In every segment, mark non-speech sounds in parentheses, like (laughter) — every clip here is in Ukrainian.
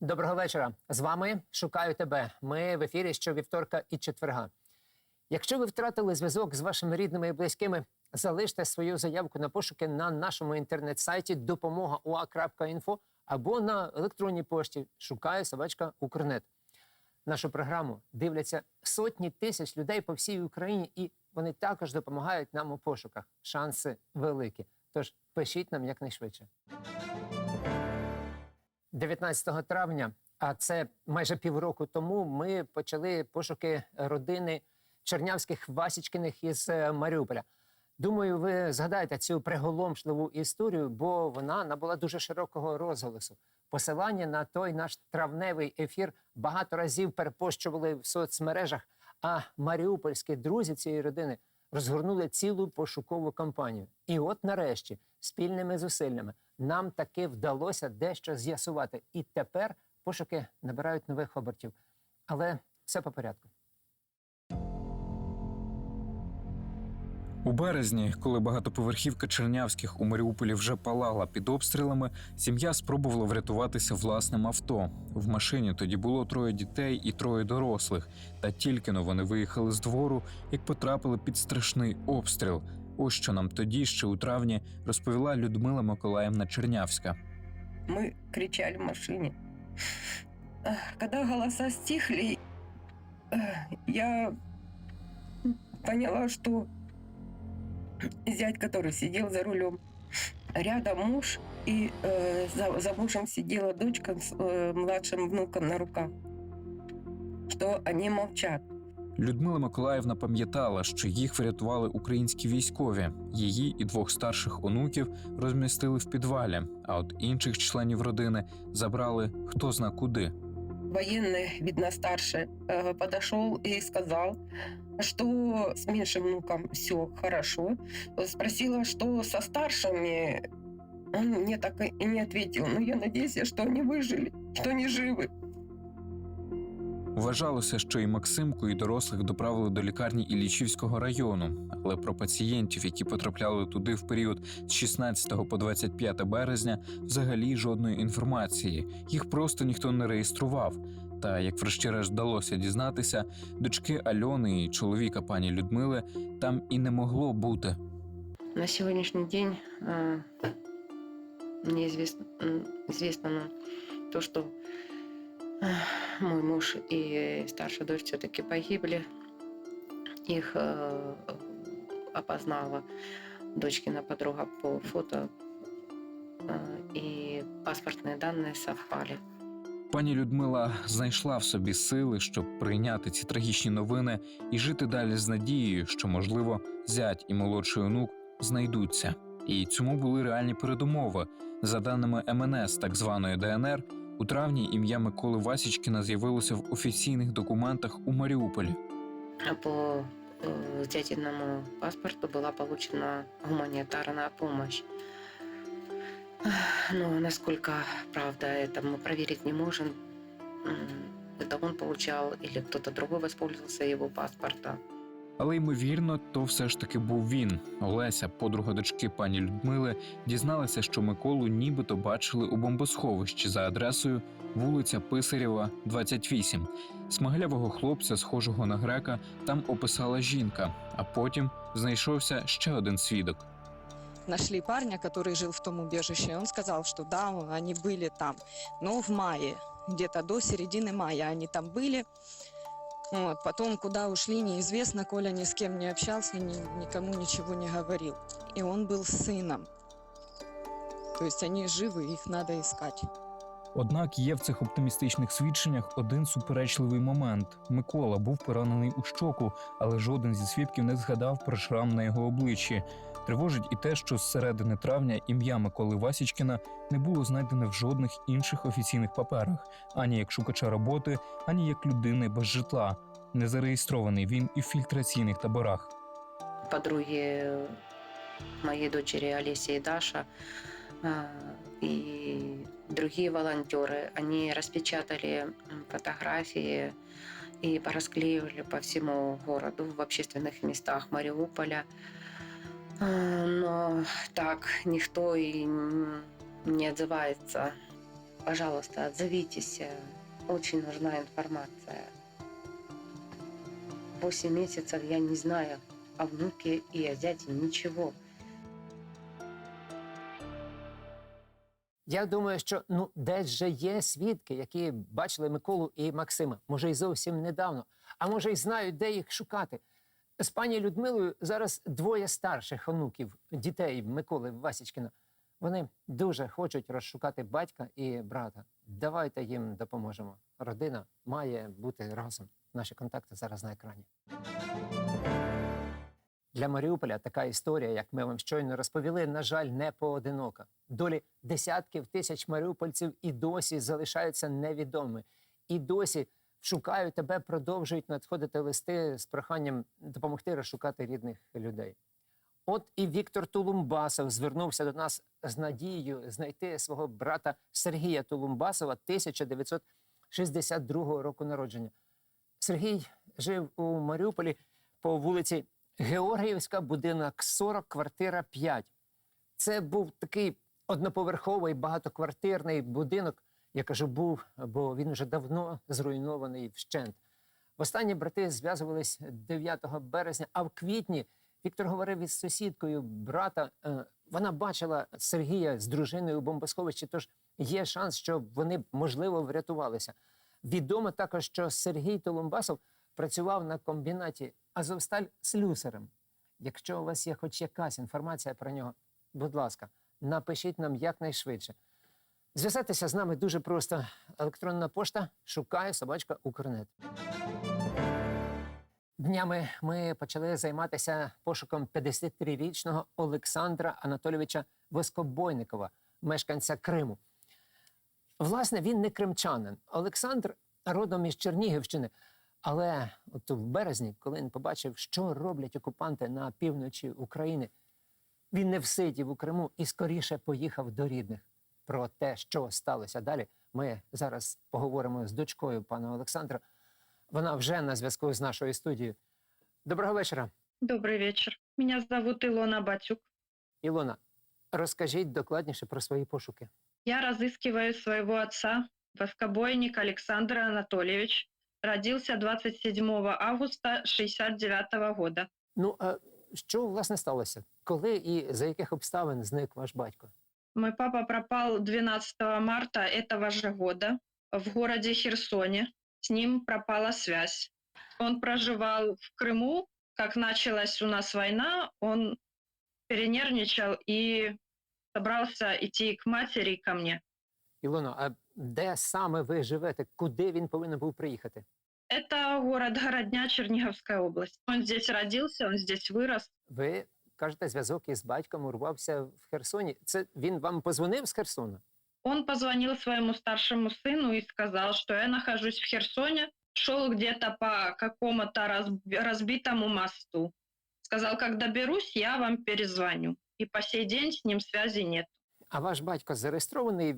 Доброго вечора. З вами шукаю тебе. Ми в ефірі щовівторка і четверга. Якщо ви втратили зв'язок з вашими рідними і близькими, залиште свою заявку на пошуки на нашому інтернет-сайті допомога або на електронній пошті шукаю собачка Укрнет. Нашу програму дивляться сотні тисяч людей по всій Україні, і вони також допомагають нам у пошуках. Шанси великі. Тож пишіть нам якнайшвидше. 19 травня, а це майже півроку тому, ми почали пошуки родини Чернявських Васічкиних із е, Маріуполя. Думаю, ви згадаєте цю приголомшливу історію, бо вона набула дуже широкого розголосу. Посилання на той наш травневий ефір багато разів перепощували в соцмережах. А маріупольські друзі цієї родини розгорнули цілу пошукову кампанію. І от нарешті, спільними зусиллями, нам таки вдалося дещо з'ясувати. І тепер пошуки набирають нових обертів. Але все по порядку. У березні, коли багатоповерхівка Чернявських у Маріуполі вже палала під обстрілами, сім'я спробувала врятуватися власним авто. В машині тоді було троє дітей і троє дорослих. Та тільки но вони виїхали з двору, як потрапили під страшний обстріл. Ось що нам тоді, ще у травні, розповіла Людмила Миколаївна Чернявська. Мы кричали в машине. Эх, Когда голоса стихли, эх, я поняла, что (coughs) зять, который сидел за рулем, рядом муж, и э, за, за мужем сидела дочка с э, младшим внуком на руках, что они молчат. Людмила Миколаївна пам'ятала, що їх врятували українські військові. Її і двох старших онуків розмістили в підвалі, а от інших членів родини забрали хто зна куди. Военный, видно, старше, э, подошел и сказал, что с меньшим внуком все хорошо. Спросила, что со старшими. Он мне так и не ответил. Но я надеюсь, что они выжили, что они живы. Вважалося, що і Максимку, і дорослих доправили до лікарні Іллічівського району. Але про пацієнтів, які потрапляли туди в період з 16 по 25 березня, взагалі жодної інформації. Їх просто ніхто не реєстрував. Та як врешті-решт вдалося дізнатися, дочки Альони і чоловіка пані Людмили там і не могло бути. На сегодняшний день э, мне известно, м, ну, то, э, мой муж и старшая дочь все-таки погибли. Их э, опознала дочкина подруга по фото, э, и паспортные данные совпали. Пані Людмила знайшла в собі сили, щоб прийняти ці трагічні новини і жити далі з надією, що, можливо, зять і молодший онук знайдуться. І цьому були реальні передумови. За даними МНС, так званої ДНР, у травні ім'я Миколи Васічкіна з'явилося в офіційних документах у Маріуполі. А По э, зятиному паспорту была получена гуманитарная помощь. Ах, Но насколько правда это мы проверить не можем. М, Это он получал или кто-то другой воспользовался его паспорта. Але ймовірно, то все ж таки був він. Олеся, подруга дочки пані Людмили, дізналася, що Миколу нібито бачили у бомбосховищі за адресою вулиця Писарєва, 28. Смаглявого хлопця, схожого на грека, там описала жінка, а потім знайшовся ще один свідок. нашли парня, который жил в том убежище. Он сказал, что да, они были там, но в мае, где-то до середины мая они там были. Вот, потом куда ушли, неизвестно. Коля ни с кем не общался, ни- никому ничего не говорил. И он был сыном. То есть они живы, их надо искать. Однак є в цих оптимістичних свідченнях один суперечливий момент. Микола був поранений у щоку, але жоден зі свідків не згадав про шрам на його обличчі. Тривожить і те, що з середини травня ім'я Миколи Васічкіна не було знайдене в жодних інших офіційних паперах, ані як шукача роботи, ані як людини без житла. Не зареєстрований він і в фільтраційних таборах. Подруги моей дочери Олеся и Даша а, и другие волонтеры, они распечатали м, фотографии и порасклеивали по всему городу в общественных местах Мариуполя. А, Но так никто и не отзывается Пожалуйста, отзовитесь. Очень нужна информация. Восемь месяцев я не знаю о внуке и о зяте ничего. Я думаю, що ну десь же є свідки, які бачили Миколу і Максима. Може, й зовсім недавно, а може, й знають, де їх шукати. З пані Людмилою зараз двоє старших онуків, дітей Миколи Васічкіна. Вони дуже хочуть розшукати батька і брата. Давайте їм допоможемо. Родина має бути разом. Наші контакти зараз на екрані. Для Маріуполя така історія, як ми вам щойно розповіли, на жаль, не поодинока. Долі десятків тисяч маріупольців і досі залишаються невідомими. І досі шукаю тебе, продовжують надходити листи з проханням допомогти розшукати рідних людей. От і Віктор Тулумбасов звернувся до нас з надією знайти свого брата Сергія Тулумбасова 1962 року народження. Сергій жив у Маріуполі по вулиці Георгіївська, будинок 40, квартира 5. Це був такий одноповерховий багатоквартирний будинок. Я кажу, був, бо він вже давно зруйнований вщент. Востаннє брати зв'язувались 9 березня, а в квітні Віктор говорив із сусідкою брата. е, Вона бачила Сергія з дружиною у бомбосховищі, тож є шанс, що вони, можливо, врятувалися. Відомо також, що Сергій Толумбасов працював на комбінаті Азовсталь слюсарем. Якщо у вас є хоч якась інформація про нього, будь ласка, напишіть нам якнайшвидше. Зв'язатися з нами дуже просто. Електронна пошта шукає собачка Укрнет. Днями ми почали займатися пошуком 53-річного Олександра Анатолійовича Воскобойникова, мешканця Криму. Власне, він не кримчанин. Олександр родом із Чернігівщини. Але от в березні, коли він побачив, що роблять окупанти на півночі України, він не всидів у Криму і скоріше поїхав до рідних. Про те, що сталося далі, ми зараз поговоримо з дочкою пана Олександра. Вона вже на зв'язку з нашою студією. Доброго вечора, Добрый вечер. Меня зовут Илона Батюк. Ілона. Розкажіть докладніше про свої пошуки. Я разыскиваю своего отца, воскобойник Александр Анатольевич. Родился 27 августа 69 года. Ну, а що власне сталося? Коли і за яких обставин зник ваш батько? Мой папа пропал 12 марта этого же года в городе Херсоне. С ним пропала связь. Он проживал в Крыму. Как началась у нас война, он перенервничал и собрался идти к матери и ко мне. Ілоно, а де саме ви живете? Куди він повинен був приїхати? Это город Городня, Черниговская область. Он здесь родился, он здесь вырос. Ви кажете, зв'язок із батьком урвався в Херсоні. Це він вам позвонив з Херсона? Он позвонил своему старшему сыну и сказал, что я нахожусь в Херсоне, шел где-то по какому-то раз- разбитому мосту. Сказал, как доберусь, я вам перезвоню. И по сей день с ним связи нет. А ваш батько зареєстрований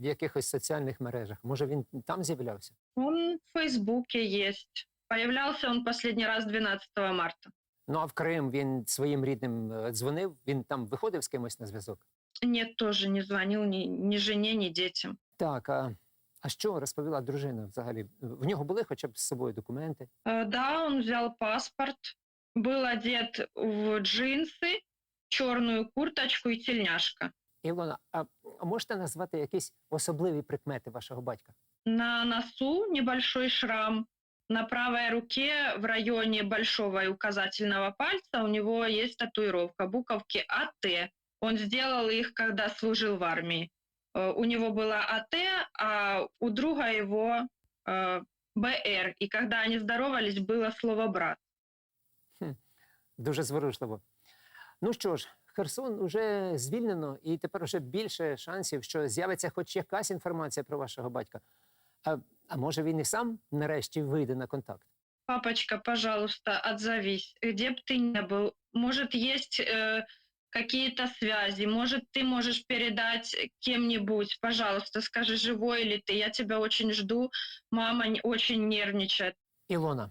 в якихось соціальних мережах? Може, він там з'являвся? Он в Фейсбуке есть. Появлялся он последний раз 12 марта. Ну а в Крим він своїм рідним е, дзвонив. Він там виходив з кимось на зв'язок. Нет, тоже не звонил ни, ни жене, ни детям. Так, а, а що розповіла дружина взагалі? В нього були хоча б з собою документи? Э, Да, он взял паспорт, был одет в джинсы, черную курточку и тельняшка. Ілона, а а можете назвати якісь особливі прикмети вашого батька? На носу небольшой шрам. На правой руке в районе большого и указательного пальца у него есть татуировка, буковки АТ. Он сделал их, когда служил в армии. Э, У него была АТ, а у друга его э, БР. И когда они здоровались, было слово «брат». Дуже зворушливо. Ну що ж, Херсон уже звільнено, і тепер вже більше шансів, що з'явиться хоч якась інформація про вашого батька. А, а може він і сам нарешті вийде на контакт? Папочка, пожалуйста, отзовись. Где бы ты ни был, может, есть э, какие-то связи, может, ты можешь передать кем-нибудь. Пожалуйста, скажи, живой ли ты. Я тебя очень жду. Мама н- очень нервничает. Ілона,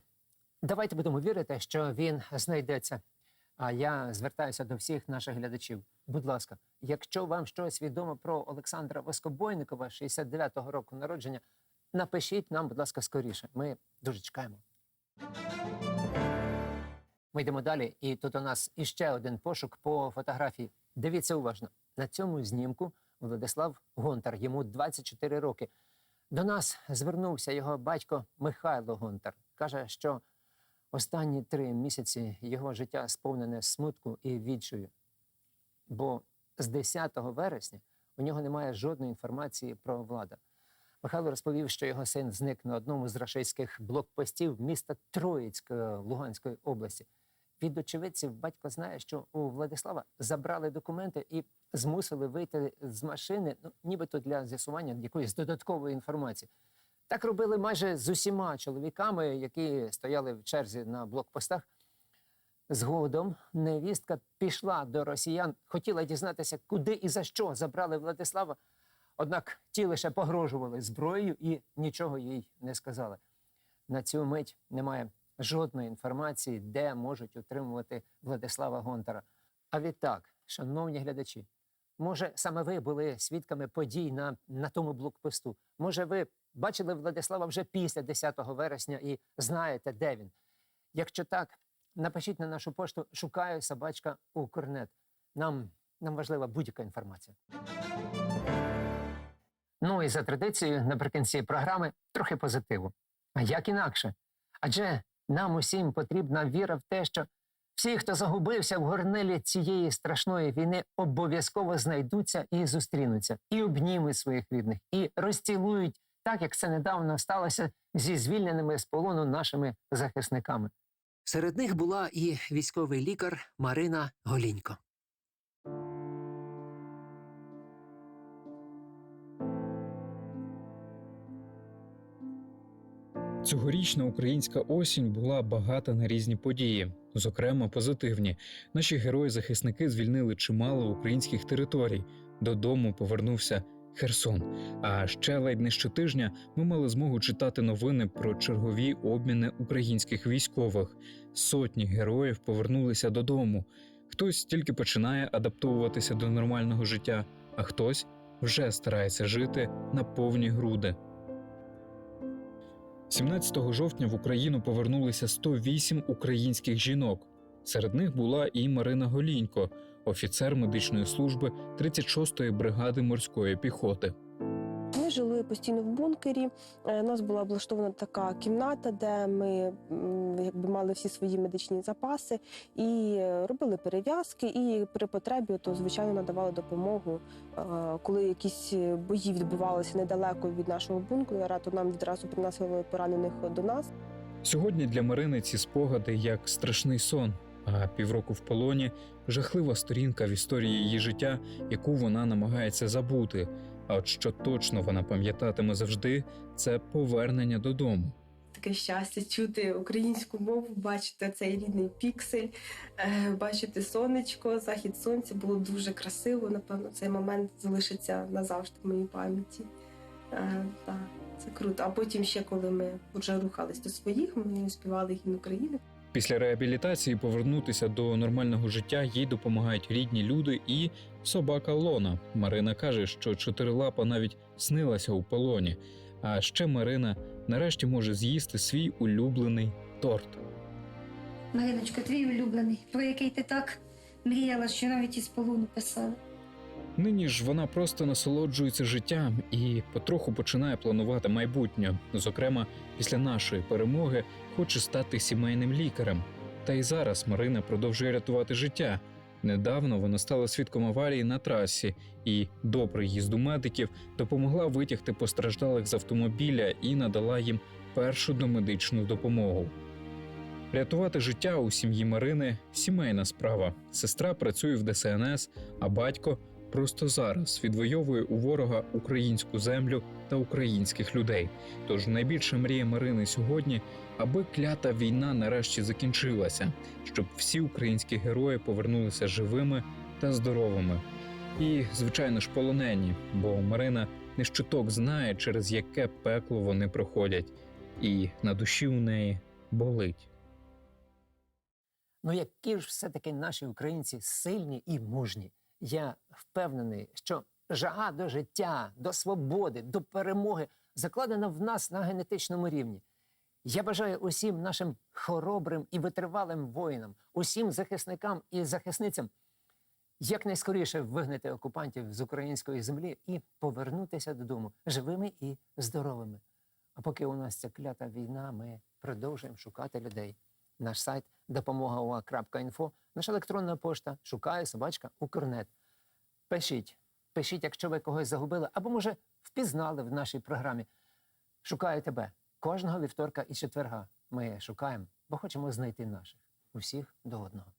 давайте будемо вірити, що він знайдеться. А я звертаюся до всіх наших глядачів. Будь ласка, якщо вам щось відомо про Олександра Воскобойникова, 69-го року народження, напишіть нам, будь ласка, скоріше. Ми дуже чекаємо. Ми йдемо далі, і тут у нас іще один пошук по фотографії. Дивіться уважно. На цьому знімку Владислав Гонтар, йому 24 роки. До нас звернувся його батько Михайло Гонтар. Каже, що останні три місяці його життя сповнене смутку і відчаю. Бо з 10 вересня у нього немає жодної інформації про влада. Михайло розповів, що його син зник на одному з рашистських блокпостів міста Троїцьк Луганської області. Від очевидців батько знає, що у Владислава забрали документи і змусили вийти з машини, ну нібито для з'ясування якоїсь додаткової інформації. Так робили майже з усіма чоловіками, які стояли в черзі на блокпостах. Згодом невістка пішла до росіян, хотіла дізнатися, куди і за що забрали Владислава. Однак ті лише погрожували зброєю і нічого їй не сказали. На цю мить немає жодної інформації, де можуть утримувати Владислава Гонтара. А відтак, шановні глядачі, може саме ви були свідками подій на, на тому блокпосту? Може, ви бачили Владислава вже після 10 вересня і знаєте, де він? Якщо так, напишіть на нашу пошту шукаю собачка Укрнет. Нам, нам важлива будь-яка інформація. Ну і за традицією, наприкінці програми трохи позитиву. А як інакше? Адже нам усім потрібна віра в те, що всі, хто загубився в горнилі цієї страшної війни, обов'язково знайдуться і зустрінуться, і обнімуть своїх рідних, і розцілують так, як це недавно сталося зі звільненими з полону нашими захисниками. Серед них була і військовий лікар Марина Голінько. Цьогорічна українська осінь була багата на різні події, зокрема позитивні. Наші герої-захисники звільнили чимало українських територій. Додому повернувся Херсон. А ще ледь не щотижня ми мали змогу читати новини про чергові обміни українських військових. Сотні героїв повернулися додому. Хтось тільки починає адаптовуватися до нормального життя, а хтось вже старається жити на повні груди. 17 жовтня в Україну повернулися 108 українських жінок. Серед них була і Марина Голінько, офіцер медичної служби 36-ї бригади морської піхоти. Жили постійно в бункері. Е, У нас була облаштована така кімната, де ми якби мали всі свої медичні запаси і е, робили перев'язки, і при потребі, то звичайно надавали допомогу. Е, Коли якісь бої відбувалися недалеко від нашого бункера, то нам відразу приносили поранених до нас. Сьогодні для Марини ці спогади як страшний сон, а півроку в полоні жахлива сторінка в історії її життя, яку вона намагається забути. А от що точно вона пам'ятатиме завжди, це повернення додому. Таке щастя чути українську мову, бачити цей рідний піксель, е, бачити сонечко, захід сонця було дуже красиво. Напевно, цей момент залишиться назавжди в моїй пам'яті. Е, Так, це круто. А потім ще, коли ми вже рухались до своїх, ми співали гімн України. Після реабілітації повернутися до нормального життя їй допомагають рідні люди і собака Лона. Марина каже, що чотирилапа навіть снилася у полоні. А ще Марина нарешті може з'їсти свій улюблений торт. Мариночко, твій улюблений, про який ти так мріяла, що навіть із полону писала. Нині ж вона просто насолоджується життям і потроху починає планувати майбутнє. Зокрема, після нашої перемоги хоче стати сімейним лікарем. Та й зараз Марина продовжує рятувати життя. Недавно вона стала свідком аварії на трасі, і до приїзду медиків допомогла витягти постраждалих з автомобіля і надала їм першу домедичну допомогу. Рятувати життя у сім'ї Марини сімейна справа. Сестра працює в ДСНС, а батько просто зараз відвоює у ворога українську землю та українських людей. Тож найбільша мрія Марини сьогодні, аби клята війна нарешті закінчилася, щоб всі українські герої повернулися живими та здоровими. І, звичайно ж, полонені, бо Марина не щуток знає, через яке пекло вони проходять, і на душі у неї болить. Ну які ж все-таки наші українці сильні і мужні. Я впевнений, що жага до життя, до свободи, до перемоги закладена в нас на генетичному рівні. Я бажаю усім нашим хоробрим і витривалим воїнам, усім захисникам і захисницям якнайскоріше вигнати окупантів з української землі і повернутися додому живими і здоровими. А поки у нас ця клята війна, ми продовжуємо шукати людей. Наш сайт допомога.ua.info, наша електронна пошта шукає собачка Укрнет. Пишіть, пишіть, якщо ви когось загубили, або, може, впізнали в нашій програмі. Шукаю тебе кожного вівторка і четверга. Ми шукаємо, бо хочемо знайти наших усіх до одного.